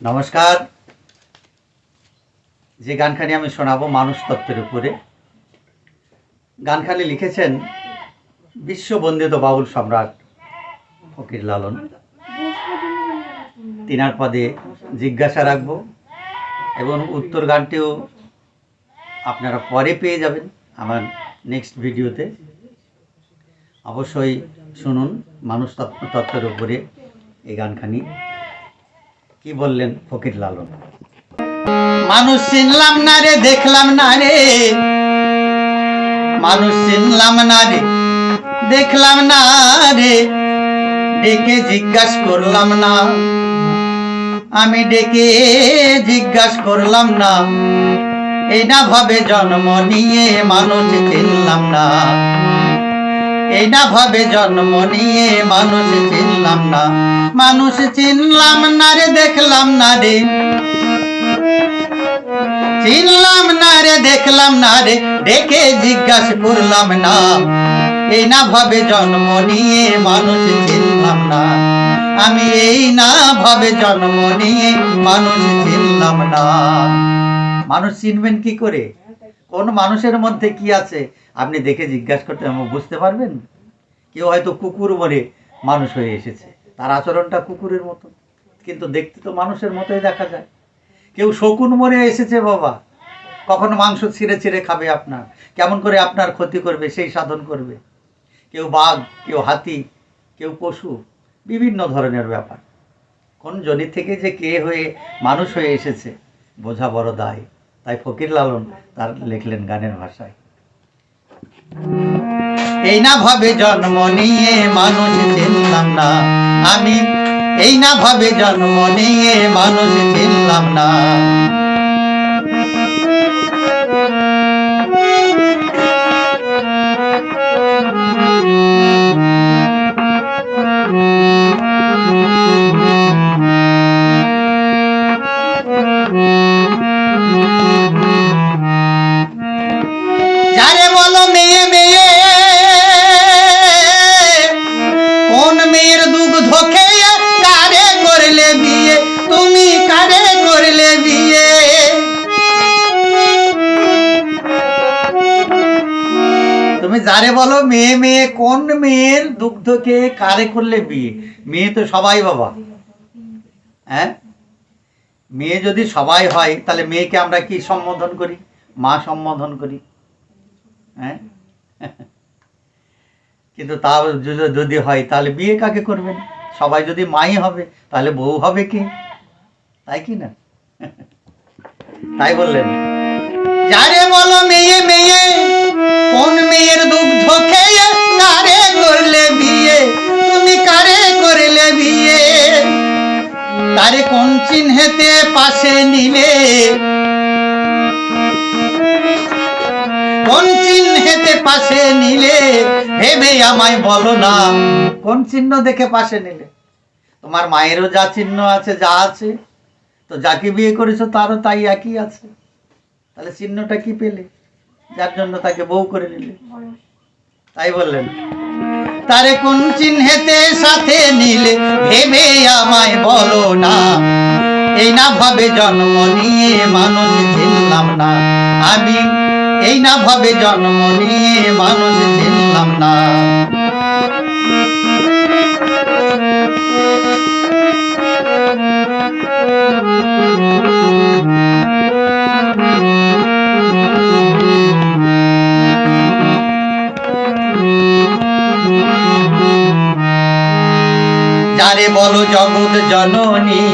নমস্কার। যে গানখানি আমি শোনাবো মানুষ তত্ত্বের উপরে, গানখানি লিখেছেন বিশ্ববন্দিত বাউল সম্রাট ফকির লালন। তিনার পদে জিজ্ঞাসা রাখব এবং উত্তর গানটিও আপনারা পরে পেয়ে যাবেন আমার নেক্সট ভিডিওতে অবশ্যই শুনুন, মানুষ তত্ত্ব- তত্ত্বের উপরে এই গানখানি। কি বললেন ফকির লালন? মানুষ চিনলাম না রে, দেখলাম না রে। মানুষ চিনলাম না রে, দেখলাম না রে। ডেকে জিজ্ঞাস করলাম না। আমি ডেকে জিজ্ঞাস করলাম না। এই না ভাবে জন্ম নিয়ে মানুষ চিনলাম না। এই না ভাবে জন্ম নিয়ে মানুষ চিনলাম না। মানুষ চিনলাম না রে, দেখলাম না রে। চিনলাম না রে, দেখলাম না রে ডেকে জিজ্ঞাসা করলাম না। এই না ভাবে জন্ম নিয়ে মানুষ চিনলাম না। আমি এই না ভাবে জন্ম নিয়ে মানুষ চিনলাম না। মানুষ চিনবেন কি করে? কোন মানুষের মধ্যে কি আছে? আপনি দেখে জিজ্ঞাসা করতে আমি বুঝতে পারবেন? কেউ হয়তো কুকুর মরে মানুষ হয়ে এসেছে। তার আচরণটা কুকুরের মতো। কিন্তু দেখতে তো মানুষের মতোই দেখা যায়। কেউ শকুন মরে এসেছে বাবা। কখনো মাংস ছিঁড়ে ছিঁড়ে খাবে আপনার। কেমন করে আপনার ক্ষতি করবে, সেই সাধন করবে। কেউ বাঘ, কেউ হাতি, কেউ পশু, বিভিন্ন ধরনের ব্যাপার। কোন জনি থেকে যে কে হয়ে মানুষ হয়ে এসেছে, বোঝা বড় দায়। তাই ফকির লালন তার লিখলেন গানের ভাষায়। এই না ভাবে জন্ম নিয়ে মানুষ চিনলাম না। আমি এই না ভাবে জন্ম নিয়ে মানুষ চিনলাম না। মেয়ে মেয়ে, কোন মেয়ের দুগ্ধ খেয়ে কারে করলে বিয়ে? মেয়ে তো সবাই বাবা। হ্যাঁ? মেয়ে যদি সবাই হয়, তাহলে মেয়েকে আমরা কি সম্বোধন করি? মা সম্বোধন করি। হ্যাঁ? কিন্তু তা যদি হয়, তাহলে বিয়ে কাকে করবেন? সবাই যদি মাই হবে, তাহলে বউ হবে কে? তাই কি না? তাই বললেন। যারে বলো মেয়ে মেয়ে তারে কোন চিহ্নেতে পাশে নিলে? কোন চিহ্নেতে পাশে নিলে? ভেবে আমায় বলো না। কোন চিহ্ন দেখে পাশে নিলে? তোমার মায়েরও যা চিহ্ন আছে, যা আছে, তো যাকে বিয়ে করেছ তারও তাই একই আছে। তাহলে চিহ্নটা কি পেলে? যার জন্য তাকে বউ করে নিলে। তাই বললেন। তারে কোন চিহ্নেতে সাথে নিলে? ভেবে আমায় বলো না ভাবে জন্ম নিয়ে মানুষ চিনলাম না। আমি এই না ভাবে জন্ম নিয়ে মানুষ চিনলাম না। যারে বলো জগৎ জননী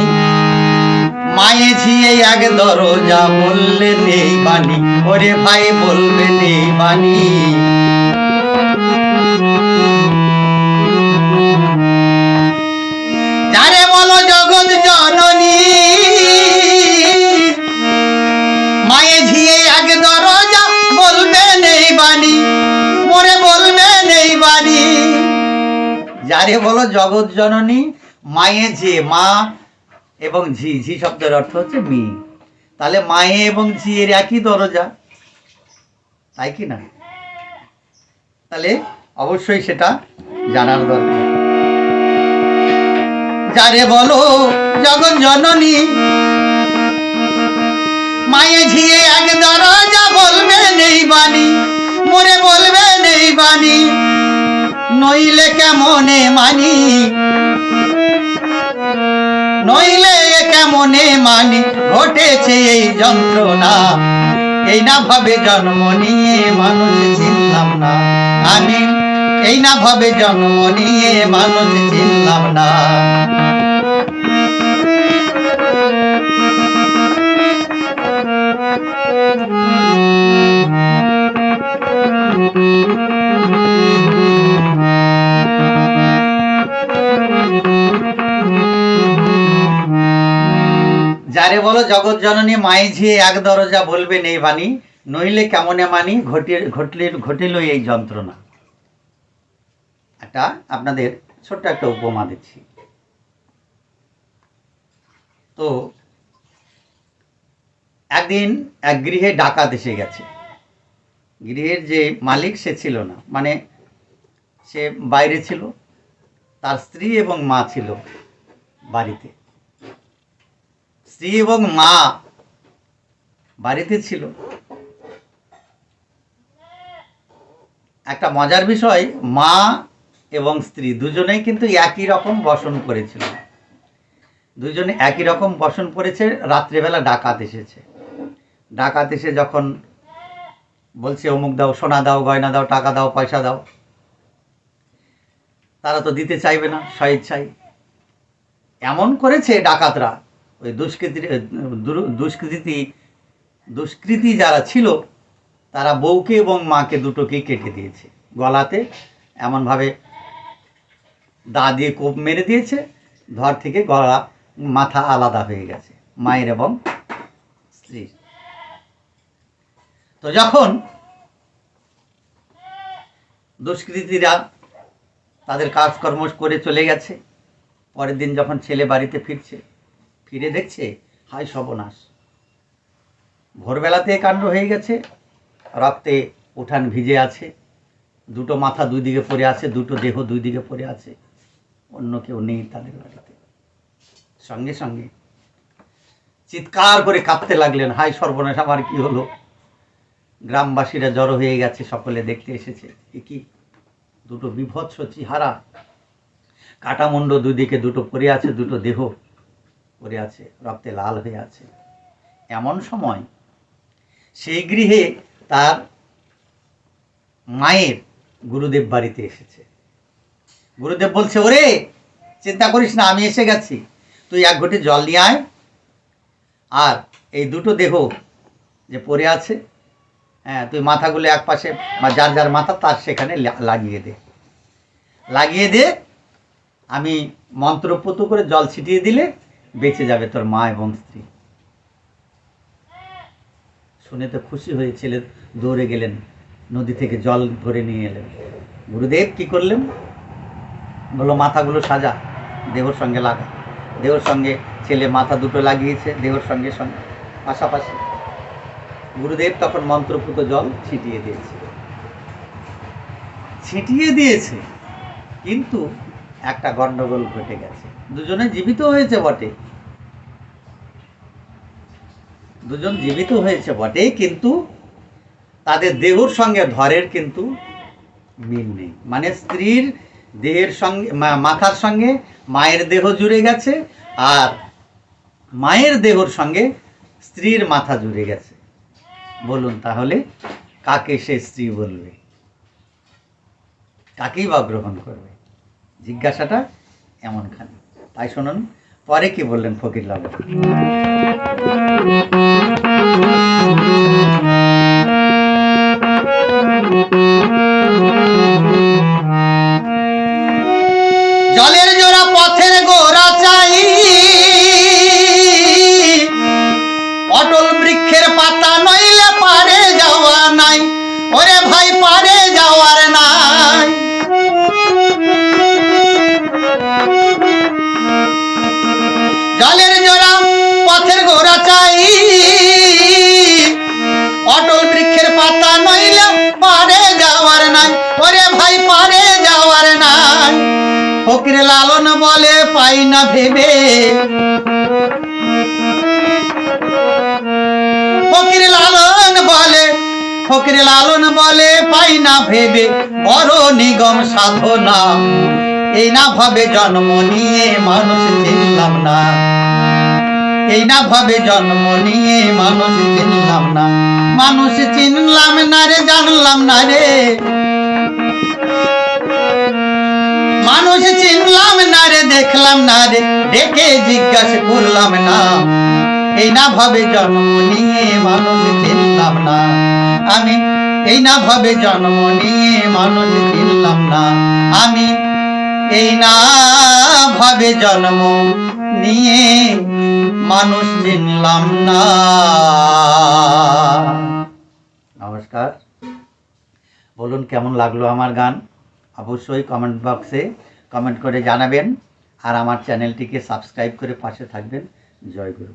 মায়ে ঝিয়ে এক দরজা বললে, নেই বাণী। ওরে ভাই বলবে, নেই বাণী। যারে বলো জগৎ জননী মায়ে ঝিয়ে এক দরজা বলবে, নেই বাণী। মোরে বলবে, নেই বাণী। যারে বলো জগৎ জননী মায়ে যে মা এবং ঝি ঝি শব্দের অর্থ হচ্ছে মেয়ে তাহলে মায়ে এবং ঝিয়ের একই দরজা। তাই কি না? তাহলে অবশ্যই সেটা জানার দরকার। যারে বলো জগৎ জননী, মায়ে ঝিয়ে এক দরজা বলবে নেই বাণী, মোরে বলবে নেই বাণী, নইলে কেমনে মানি? মানে মানি ঘটেছে এই যন্ত্রণা। এই না ভাবে জন্ম নিয়ে মানুষ চিনলাম না। আমি এই না ভাবে জন্ম নিয়ে মানুষ চিনলাম না। জগৎ জননী মাই ঝিয়ে এক দরজা বলবে নেই বাণী, নইলে কেমনে মানি ঘটে ঘটলে ঘটিল এই যন্ত্রণা। একটা আপনাদের ছোট্ট একটা উপমা দিচ্ছি। তো, একদিন এক গৃহে ডাকাত এসে গেছে। গৃহের যে মালিক সে ছিল না মানে সে বাইরে ছিল, তার স্ত্রী এবং মা ছিল বাড়িতে। স্ত্রী এবং মা বাড়িতে ছিল। একটা মজার বিষয়, মা এবং স্ত্রী দুজনেই কিন্তু একই রকম বসন করেছিল। দুজনে একই রকম বসন করেছে, রাত্রেবেলা ডাকাত এসেছে। ডাকাত এসে যখন বলছে, অমুক দাও, সোনা দাও, গয়না দাও, টাকা দাও, পয়সা দাও। তারা তো দিতে চাইবে না স্বেচ্ছাই এমন করেছে ডাকাতরা। ওই দুষ্কৃতি দুষ্কৃতি দুষ্কৃতি যারা ছিল, তারা বউকে এবং মাকে দুটোকেই কেটে দিয়েছে। গলাতে এমনভাবে দা দিয়ে কোপ মেরে দিয়েছে, ধর থেকে গলা, মাথা আলাদা হয়ে গেছে, মায়ের এবং স্ত্রীর। তো যখন দুষ্কৃতীরা তাদের কাজকর্ম করে চলে গেছে, পরের দিন যখন ছেলে বাড়িতে ফিরছে ফিরে দেখছে হাই সর্বনাশ। ভোরবেলাতে কাণ্ড হয়ে গেছে রক্তে উঠান ভিজে আছে, দুটো মাথা দুই দিকে পড়ে আছে, দুটো দেহ দুই দিকে পড়ে আছে, অন্য কেউ নেই তাদের বাড়িতে। সঙ্গে সঙ্গে চিৎকার করে কাঁদতে লাগলেন হাই সর্বনাশ, আমার কি হলো? গ্রামবাসীরা জড়ো হয়ে গেছে, সকলে দেখতে এসেছে কি? দুটো বিভৎস চেহারা। কাটামুন্ড দুদিকে দুটো পড়ে আছে, দুটো দেহ। পড়ে আছে, রক্তে লাল হয়ে আছে। এমন সময় সেই গৃহে তার মায়ের গুরুদেব বাড়িতে এসেছে। গুরুদেব বলছে, ওরে, চিন্তা করিস না, আমি এসে গেছি। তুই এক ঘটি জল নিয়ে আয়। আর এই দুটো দেহ যে পড়ে আছে হ্যাঁ তুই মাথাগুলো এক পাশে, বা যার যার মাথা, তার সেখানে লাগিয়ে দে। লাগিয়ে দে, আমি মন্ত্রপুত করে জল ছিটিয়ে দিলে বেঁচে যাবে তোর মা এবং স্ত্রী। শুনে তো খুশি হয়ে ছেলে দৌড়ে গেলেন, নদী থেকে জল ভরে নিয়ে এলেন। গুরুদেব কি করলেন? বলল, মাথাগুলো সাজা, দেহর সঙ্গে লাগা। দেহর সঙ্গে ছেলে মাথা দুটো লাগিয়েছে, দেহর সঙ্গে সঙ্গে। পাশাপাশি গুরুদেব তখন মন্ত্রপুত জল ছিটিয়ে দিয়েছে। ছিটিয়ে দিয়েছে, কিন্তু একটা গন্ডগোল ঘটে গেছে। দুজনে জীবিত হয়েছে বটে। দুজন জীবিত হয়েছে বটে, কিন্তু তাদের দেহর সঙ্গে ধরের কিন্তু মিল নেই। মানে স্ত্রীর দেহের সঙ্গে মাথার সঙ্গে মায়ের দেহ জুড়ে গেছে, আর মায়ের দেহর সঙ্গে স্ত্রীর মাথা জুড়ে গেছে। বলুন তাহলে, কাকে সে স্ত্রী বলবে? কাকেই বা গ্রহণ করবে? জিজ্ঞাসাটা এমনখানি। তাই শুনুন পরে কি বললেন ফকির লাল লালন বলে পাই না ভেবে। ফকির লালন বলে, ফকির লালন বলে পাই না ভেবে। বড় নিগম সাধনা, এই না ভাবে জন্ম নিয়ে মানুষ চিনলাম না। এই না ভাবে জন্ম নিয়ে মানুষ চিনলাম না। মানুষ চিনলাম না রে, জানলাম না রে। দেখলাম না রে, দেখে জিজ্ঞাসা করলাম না। এই না ভাবে জন্ম নিয়ে মানুষ চিনলাম না। আমি এই না ভাবে জন্ম নিয়ে মানুষ চিনলাম না। আমি এই না ভাবে জন্ম নিয়ে মানুষ চিনলাম না। নমস্কার। বলুন, কেমন লাগল আমার গান? অবশ্যই কমেন্ট বক্সে কমেন্ট করে জানাবেন। আর আমার চ্যানেলটিকে সাবস্ক্রাইব করে পাশে থাকবেন। জয় গুরু।